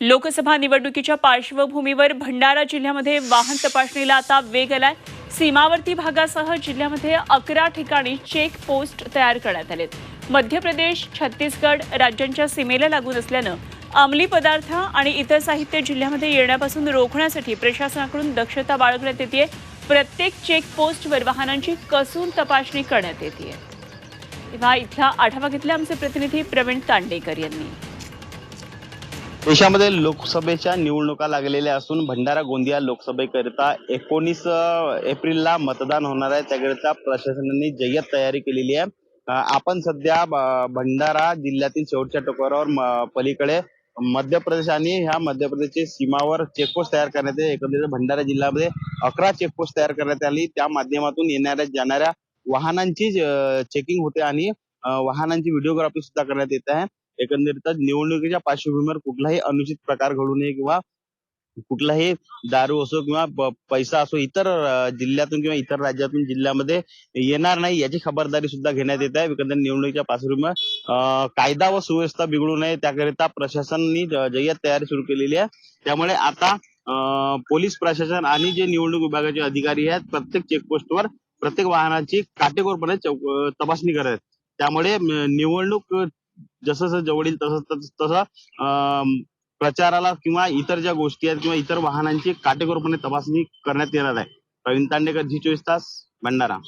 लोकसभा निवडणुकीच्या पार्श्वभूमीवर भंडारा जिल्ह्यामध्ये वाहन तपासणीला आता वेग आलाय. सीमावर्ती भागासह जिल्ह्यामध्ये अकरा ठिकाणी चेक पोस्ट तयार करण्यात आलेत. मध्य प्रदेश छत्तीसगड राज्यांच्या सीमेला लागून असल्यानं अंमली पदार्थ आणि इतर साहित्य जिल्ह्यामध्ये येण्यापासून रोखण्यासाठी प्रशासनाकडून दक्षता बाळगण्यात येते प्रत्येक चेक पोस्टवर वाहनांची कसून तपासणी करण्यात येते तेव्हा इथला आढावा घेतला आमचे प्रतिनिधी प्रवीण तांडेकर यांनी. देशामध्ये लोकसभेच्या निवडणुका लागलेल्या असून भंडारा गोंदिया लोकसभेकरिता एकोणीस एप्रिलला मतदान होणार आहे. त्याकरिता प्रशासनाने जय्यत तयारी केलेली आहे. आपण सध्या भंडारा जिल्ह्यातील शेवटच्या टोकावर पलीकडे मध्य प्रदेश आणि ह्या मध्य प्रदेशच्या सीमावर चेकपोस्ट तयार करण्यात आले एकंदरीत भंडारा जिल्ह्यामध्ये अकरा चेकपोस्ट तयार करण्यात आली. त्या माध्यमातून येणाऱ्या जाणाऱ्या वाहनांची चेकिंग होते आणि वाहनांची व्हिडिओग्राफी सुद्धा करण्यात येत आहे. एकंदरीतच निवडणुकीच्या पार्श्वभूमीवर कुठलाही अनुचित प्रकार घडू नये किंवा कुठलाही दारू असो किंवा पैसा असो इतर जिल्ह्यातून किंवा इतर राज्यातून जिल्ह्यामध्ये येणार नाही याची खबरदारी सुद्धा घेण्यात येत आहे. एकंदर निवडणुकीच्या पार्श्वभूमीवर कायदा व सुव्यवस्था बिघडू नये त्याकरिता प्रशासनाने जय्यत तयारी सुरू केलेली आहे. त्यामुळे आता पोलीस प्रशासन आणि जे निवडणूक विभागाचे अधिकारी आहेत प्रत्येक चेकपोस्टवर प्रत्येक वाहनाची काटेकोरपणे चौक- तपासणी करत आहेत. त्यामुळे निवडणूक जसं जसं जवळील तसं तसं प्रचाराला किंवा इतर ज्या गोष्टी आहेत किंवा इतर वाहनांची काटेकोरपणे तपासणी करण्यात येणार आहे. प्रवीण तांडेकर झी चोवीस तास भंडारा.